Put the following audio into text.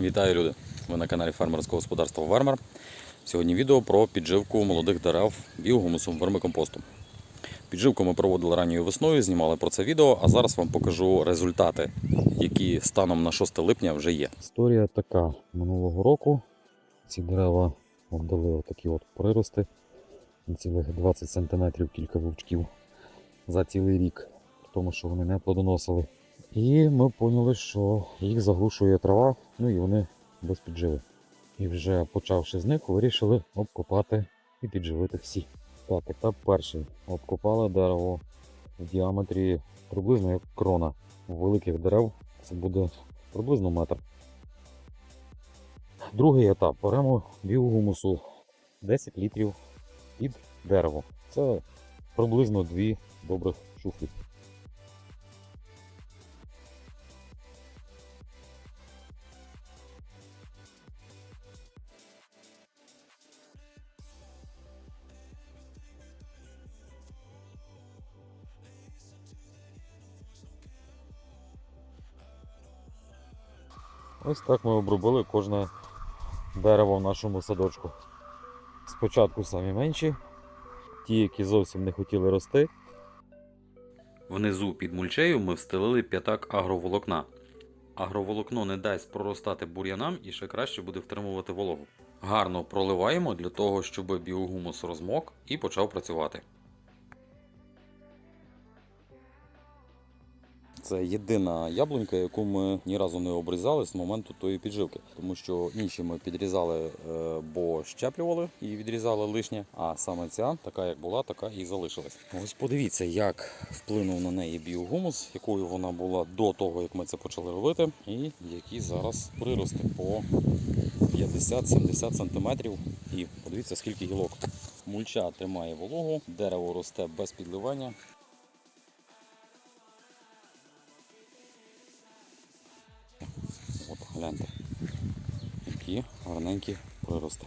Вітаю люди! Ви на каналі фермерського господарства Вермер. Сьогодні відео про підживку молодих дерев біогумусом вермикомпосту. Підживку ми проводили ранньою весною, знімали про це відео, а зараз вам покажу результати, які станом на 6 липня вже є. Історія така: минулого року ці дерева обдали отакі от прирости на цілих 20 см кілька вовчків за цілий рік, тому, що вони не плодоносили. І ми поняли, що їх заглушує трава, ну і вони без підживи. І вже почавши з них, вирішили обкопати і підживити всі. Так, етап перший. Обкопали дерево в діаметрі приблизно як крона. У великих дерев це буде приблизно метр. Другий етап. Беремо біогумусу 10 літрів під дерево. Це приблизно дві добрих шуфлі. Ось так ми обробили кожне дерево в нашому садочку. Спочатку самі менші, ті, які зовсім не хотіли рости. Внизу під мульчею ми встелили п'ятак агроволокна. Агроволокно не дасть проростати бур'янам і ще краще буде втримувати вологу. Гарно проливаємо для того, щоб біогумус розмок і почав працювати. Це єдина яблунька, яку ми ні разу не обрізали з моменту тої підживки, тому що інші ми підрізали, е, бо щеплювали і відрізали лишнє. А саме ця, така як була, така і залишилась. Ось подивіться, як вплинув на неї біогумус, якою вона була до того, як ми це почали робити, і які зараз прирости по 50-70 см. І подивіться, скільки гілок. Мульча тримає вологу, дерево росте без підливання. Гляньте, які гарненькі прирости.